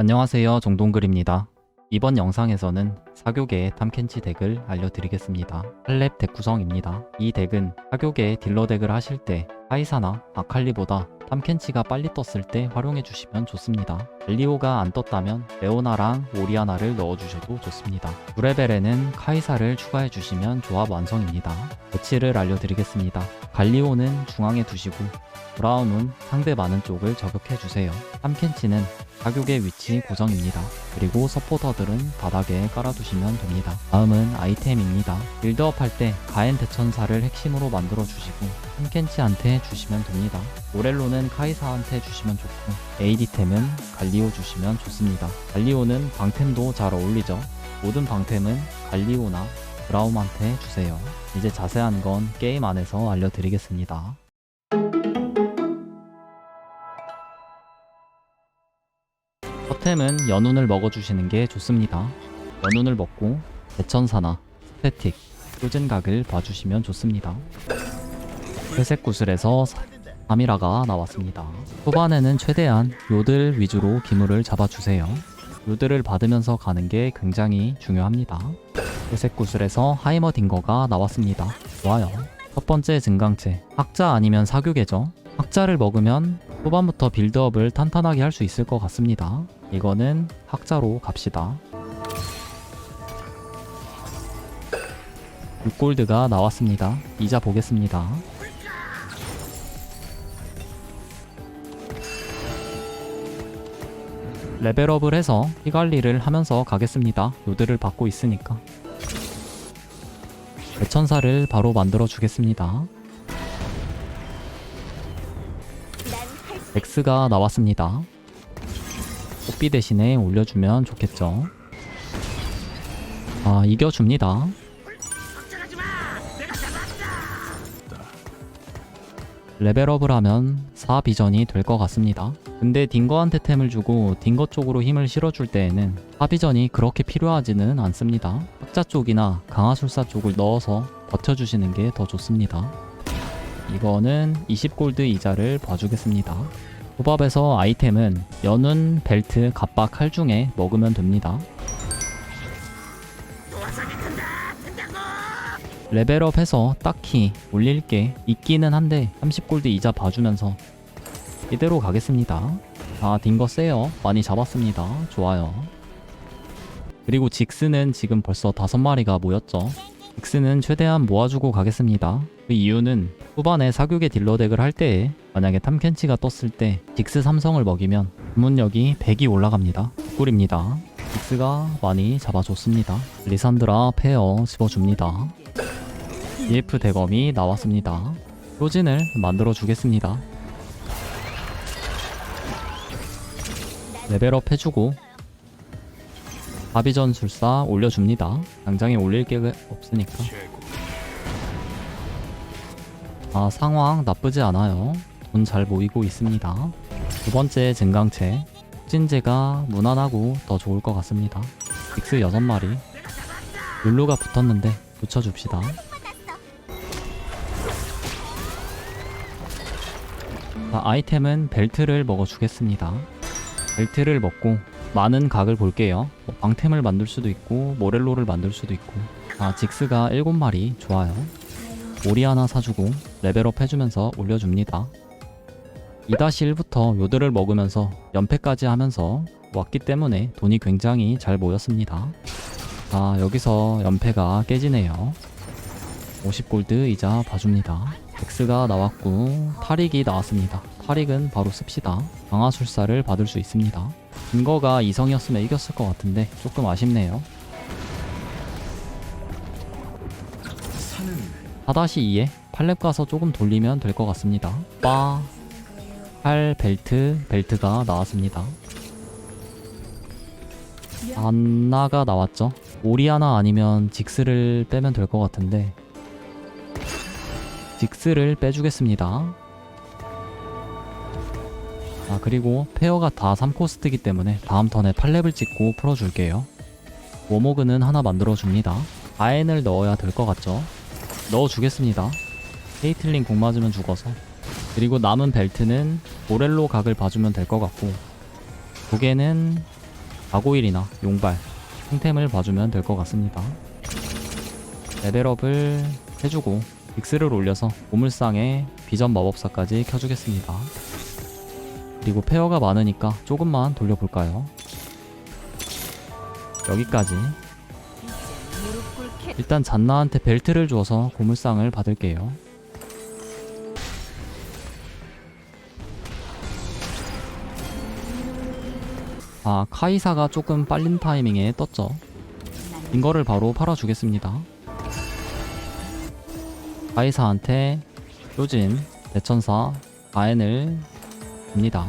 안녕하세요 정동글입니다. 이번 영상에서는 사교계의 탐켄치 덱을 알려드리겠습니다. 팔렙 덱 구성입니다. 이 덱은 사교계의 딜러 덱을 하실 때 하이사나 아칼리보다 탐켄치가 빨리 떴을 때 활용해 주시면 좋습니다. 갈리오가 안 떴다면 레오나랑 오리아나를 넣어주셔도 좋습니다. 9레벨에는 카이사를 추가해 주시면 조합 완성입니다. 배치를 알려드리겠습니다. 갈리오는 중앙에 두시고 브라움은 상대 많은 쪽을 저격해 주세요. 탐켄치는 사격의 위치 고정입니다. 그리고 서포터들은 바닥에 깔아두시면 됩니다. 다음은 아이템입니다. 빌드업 할 때 가엔 대천사를 핵심으로 만들어 주시고 탐켄치한테 주시면 됩니다. 모렐로는 카이사한테 주시면 좋고 AD템은 갈리오 주시면 좋습니다. 갈리오는 방템도 잘 어울리죠. 모든 방템은 갈리오나 브라움한테 주세요. 이제 자세한 건 게임 안에서 알려드리겠습니다. 서템은 연운을 먹어주시는 게 좋습니다. 연운을 먹고 대천사나 스태틱, 효진각을 봐주시면 좋습니다. 회색 구슬에서 3이라가 나왔습니다. 후반에는 최대한 요들 위주로 기물을 잡아주세요. 요들을 받으면서 가는 게 굉장히 중요합니다. 회색 구슬에서 하이머 딩거가 나왔습니다. 좋아요. 첫 번째 증강체, 학자 아니면 사교계죠. 학자를 먹으면 후반부터 빌드업을 탄탄하게 할 수 있을 것 같습니다. 이거는 학자로 갑시다. 6골드가 나왔습니다. 이자 보겠습니다. 레벨업을 해서 피 관리를 하면서 가겠습니다. 요들을 받고 있으니까. 대천사를 바로 만들어 주겠습니다. X가 나왔습니다. 꽃비 대신에 올려주면 좋겠죠. 아, 이겨줍니다. 레벨업을 하면 4 비전이 될 것 같습니다. 근데 딩거한테 템을 주고 딩거 쪽으로 힘을 실어줄 때에는 4 비전이 그렇게 필요하지는 않습니다. 학자 쪽이나 강화술사 쪽을 넣어서 버텨주시는 게 더 좋습니다. 이거는 20골드 이자를 봐주겠습니다. 도밥에서 아이템은 연운, 벨트, 갑바, 칼 중에 먹으면 됩니다. 레벨업해서 딱히 올릴 게 있기는 한데 30골드 이자 봐주면서 이대로 가겠습니다. 아 딩거 세요. 많이 잡았습니다. 좋아요. 그리고 직스는 지금 벌써 다섯 마리가 모였죠. 직스는 최대한 모아주고 가겠습니다. 그 이유는 후반에 사교계 딜러 덱을 할 때에 만약에 탐켄치가 떴을 때 직스 삼성을 먹이면 주문력이 100이 올라갑니다. 꿀입니다. 직스가 많이 잡아줬습니다. 리산드라 페어 집어줍니다. EF 대검이 나왔습니다. 효진을 만들어 주겠습니다. 레벨업 해주고 바비전 술사 올려줍니다. 당장에 올릴 게 없으니까. 아 상황 나쁘지 않아요. 돈 잘 모이고 있습니다. 두 번째 증강체 찐제가 무난하고 더 좋을 것 같습니다. 빅스 6마리 룰루가 붙었는데 붙여줍시다. 아이템은 벨트를 먹어주겠습니다. 벨트를 먹고 많은 각을 볼게요. 뭐 방템을 만들 수도 있고 모렐로를 만들 수도 있고 아 직스가 7마리 좋아요. 오리 하나 사주고 레벨업 해주면서 올려줍니다. 2-1부터 요들을 먹으면서 연패까지 하면서 왔기 때문에 돈이 굉장히 잘 모였습니다. 아 여기서 연패가 깨지네요. 50골드 이자 봐줍니다. X가 나왔고 탈익이 나왔습니다. 탈익은 바로 씁시다. 강화술사를 받을 수 있습니다. 김거가 이성이었으면 이겼을 것 같은데 조금 아쉽네요. 4-2에 팔렙 가서 조금 돌리면 될 것 같습니다. 빠, 팔, 벨트, 벨트가 나왔습니다. 안나가 나왔죠. 오리아나 아니면 직스를 빼면 될 것 같은데 직스를 빼주겠습니다. 아 그리고 페어가 다 3코스트기 때문에 다음 턴에 8렙을 찍고 풀어줄게요. 워모그는 하나 만들어줍니다. 아엔을 넣어야 될 것 같죠? 넣어주겠습니다. 헤이틀링 공 맞으면 죽어서 그리고 남은 벨트는 모렐로 각을 봐주면 될 것 같고 고개는 아고일이나 용발, 상템을 봐주면 될 것 같습니다. 레벨업을 해주고 빅스를 올려서 보물상에 비전 마법사까지 켜주겠습니다. 그리고 페어가 많으니까 조금만 돌려볼까요? 여기까지 일단 잔나한테 벨트를 줘서 고물상을 받을게요. 아, 카이사가 조금 빨린 타이밍에 떴죠. 이거를 바로 팔아주겠습니다. 카이사한테 요진, 대천사, 아엔을 줍니다.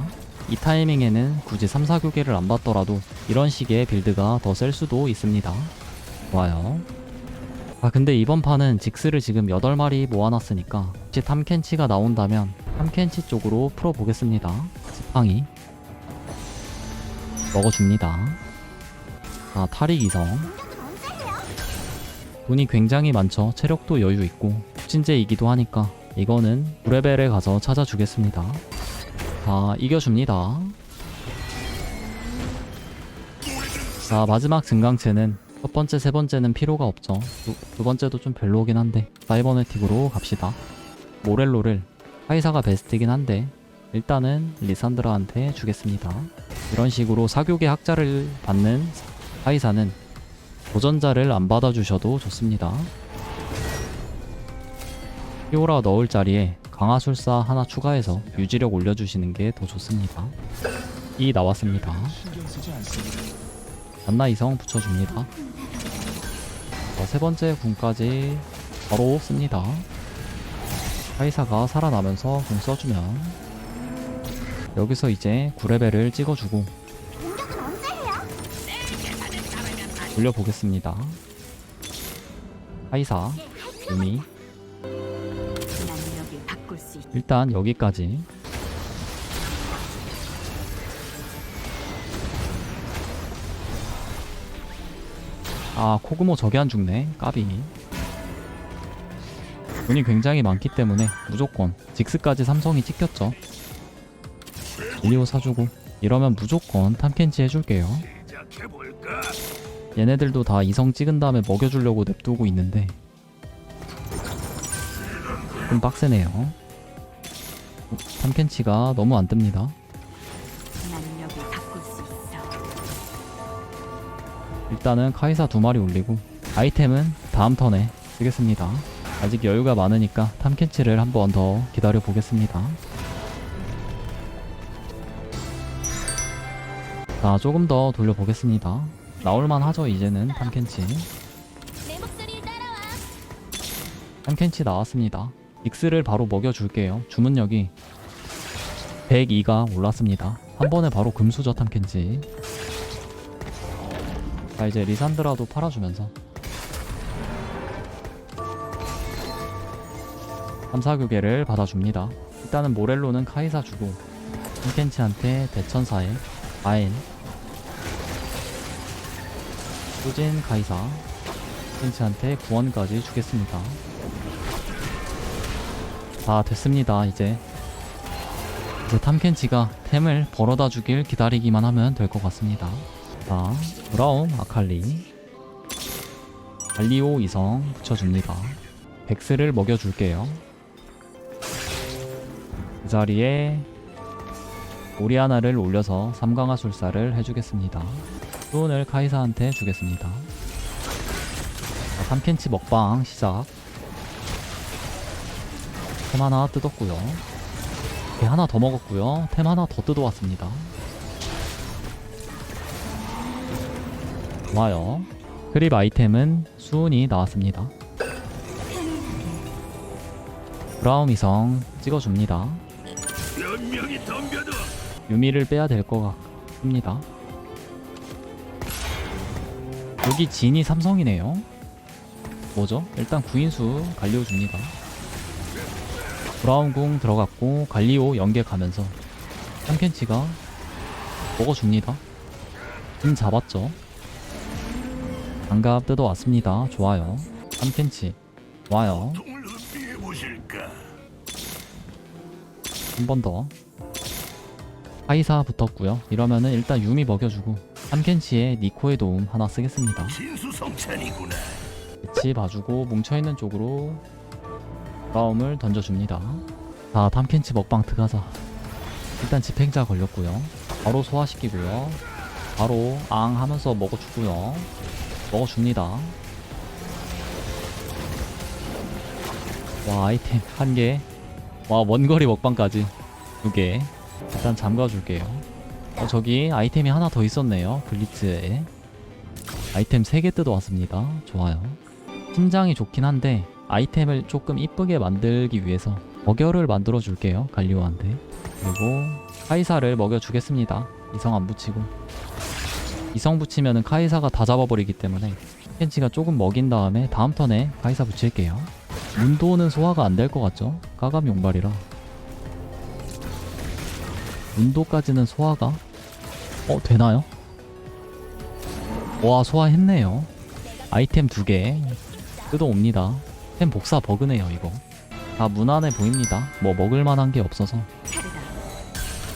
이 타이밍에는 굳이 3, 4교계를 안 받더라도 이런 식의 빌드가 더 셀 수도 있습니다. 좋아요. 아 근데 이번 판은 직스를 지금 8마리 모아놨으니까 혹시 탐켄치가 나온다면 탐켄치 쪽으로 풀어보겠습니다. 지팡이. 먹어줍니다. 자 탈익 이성. 돈이 굉장히 많죠. 체력도 여유 있고 흑진제이기도 하니까 이거는 9레벨에 가서 찾아주겠습니다 자 이겨줍니다 자 마지막 증강체는 첫 번째, 세 번째는 필요가 없죠. 두, 두 번째도 좀 별로긴 한데 사이버네틱으로 갑시다. 모렐로를 카이사가 베스트긴 한데 일단은 리산드라한테 주겠습니다. 이런 식으로 사교계 학자를 받는 카이사는 도전자를 안 받아주셔도 좋습니다. 히오라 넣을 자리에 강화술사 하나 추가해서 유지력 올려주시는 게 더 좋습니다. 이 나왔습니다. 안나 이성 붙여줍니다. 자, 세 번째 군까지 바로 씁니다. 카이사가 살아나면서 궁 써주면 여기서 이제 9레벨을 찍어주고 돌려보겠습니다. 카이사, 유미. 일단 여기까지. 아 코그모 저게 안 죽네. 까비. 돈이 굉장히 많기 때문에 무조건 직스까지 삼성이 찍혔죠. 일리오 사주고. 이러면 무조건 탐켄치 해줄게요. 얘네들도 다 이성 찍은 다음에 먹여주려고 냅두고 있는데. 좀 빡세네요 탐켄치가 너무 안 뜹니다. 일단은 카이사 두 마리 올리고 아이템은 다음 턴에 쓰겠습니다. 아직 여유가 많으니까 탐켄치를 한 번 더 기다려 보겠습니다. 자, 조금 더 돌려보겠습니다. 나올만 하죠, 이제는 탐켄치. 탐켄치 나왔습니다. 익스를 바로 먹여줄게요. 주문력이 102가 올랐습니다. 한 번에 바로 금수저 탐켄치. 자 이제 리산드라도 팔아주면서 3, 4교계를 받아줍니다. 일단은 모렐로는 카이사 주고 탐켄치한테 대천사에 아엔 소진 카이사 탐켄치한테 구원까지 주겠습니다. 다 됐습니다 이제. 이제 탐켄치가 템을 벌어다 주길 기다리기만 하면 될 것 같습니다. 자 브라움 아칼리. 알리오 이성 붙여줍니다. 백스를 먹여줄게요. 그 자리에 오리아나를 올려서 삼강화술사를 해주겠습니다. 수온을 카이사한테 주겠습니다. 자, 탐켄치 먹방 시작 템 하나 뜯었고요. 배 하나 더 먹었고요. 템 하나 더 뜯어왔습니다. 좋아요. 크립 아이템은 수은이 나왔습니다. 브라움 이성 찍어줍니다. 유미를 빼야 될 것 같습니다. 여기 진이 삼성이네요. 뭐죠? 일단 구인수 갈리오줍니다. 브라운 궁 들어갔고 갈리오 연계 가면서 탐켄치가 먹어줍니다. 진 잡았죠. 장갑 뜯어왔습니다. 좋아요. 탐켄치 좋아요. 한 번 더. 하이사 붙었고요. 이러면은 일단 유미 먹여주고 탐켄치의 니코의 도움 하나 쓰겠습니다. 배치 봐주고 뭉쳐있는 쪽으로 브라움을 던져줍니다. 자 탐켄치 먹방 들어가자 일단 집행자 걸렸고요. 바로 소화시키고요. 바로 앙 하면서 먹어주고요. 먹어줍니다. 와 아이템 한 개 와 원거리 먹방까지 두 개. 일단 잠가줄게요. 어 저기 아이템이 하나 더 있었네요. 블리츠에. 아이템 3개 뜯어왔습니다. 좋아요. 심장이 좋긴 한데 아이템을 조금 이쁘게 만들기 위해서 어결을 만들어 줄게요 갈리오한테. 그리고 카이사를 먹여 주겠습니다. 이성 안 붙이고. 이성 붙이면은 카이사가 다 잡아버리기 때문에 켄치가 조금 먹인 다음에 다음 턴에 카이사 붙일게요. 문도는 소화가 안 될 것 같죠? 까감 용발이라. 문도까지는 소화가? 어 되나요? 와 소화했네요. 아이템 두개. 뜯어옵니다 템 복사 버그네요 이거. 다 무난해 보입니다. 뭐 먹을만한 게 없어서.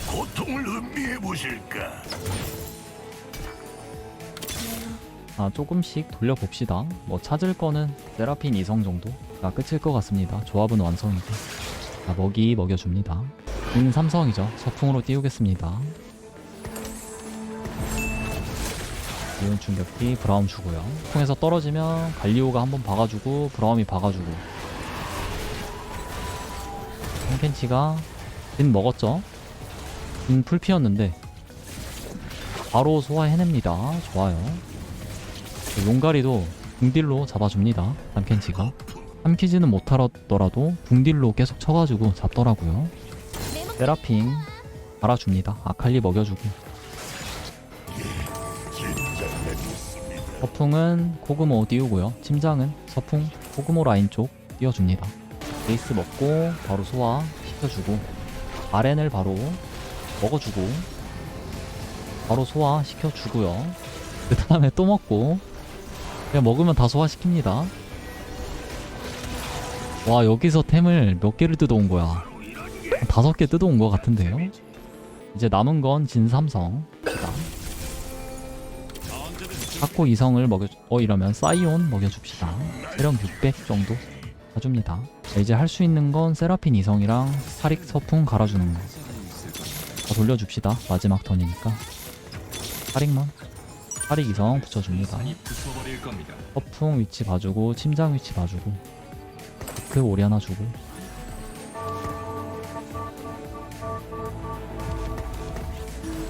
고통을 음미해 보실까? 아 조금씩 돌려봅시다. 뭐 찾을 거는 세라핀 이성 정도가 끝일 것 같습니다. 조합은 완성이고 자 먹이 먹여줍니다. 인 삼성이죠. 서풍으로 띄우겠습니다 이온 충격기 브라움 주고요. 통해서 떨어지면 갈리오가 한번 박아주고 브라움이 박아주고. 홈켄치가 진 먹었죠? 진 풀피었는데 바로 소화해냅니다. 좋아요. 용가리도 궁딜로 잡아줍니다. 담켄치가. 삼키지는 못하더라도 궁딜로 계속 쳐가지고 잡더라고요. 세라핀 달아줍니다. 아칼리 먹여주고 서풍은 코그모 띄우고요? 침장은 서풍 코그모 라인 쪽 띄워줍니다. 베이스 먹고 바로 소화 시켜주고 아렌을 바로 먹어주고 바로 소화 시켜주고요. 그 다음에 또 먹고 그냥 먹으면 다 소화시킵니다. 와 여기서 템을 몇 개를 뜯어온 거야? 한 다섯 개 뜯어온 거 같은데요? 이제 남은 건 진삼성 사코 이성을 먹여 어 이러면 사이온 먹여줍시다. 세령 600 정도 사줍니다. 자, 이제 할 수 있는 건 세라핀 이성이랑 사릭 서풍 갈아주는 거. 다 돌려줍시다. 마지막 턴이니까. 사릭만. 사릭 이성 붙여줍니다. 서풍 위치 봐주고 침장 위치 봐주고 그 오리 하나 주고.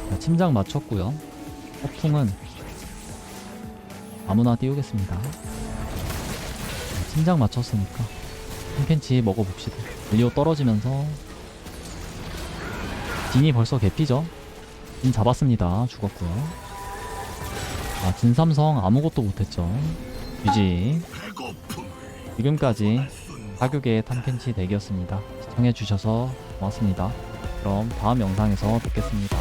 자, 침장 맞췄고요. 서풍은 아무나 띄우겠습니다 자, 침장 맞췄으니까 흰켄치 먹어봅시다 릴리오 떨어지면서 진이 벌써 개피죠 진 잡았습니다 죽었고요 아 진 삼성 아무것도 못했죠 유지. 지금까지 사교계의 탐켄치 덱이었습니다. 시청해주셔서 고맙습니다. 그럼 다음 영상에서 뵙겠습니다.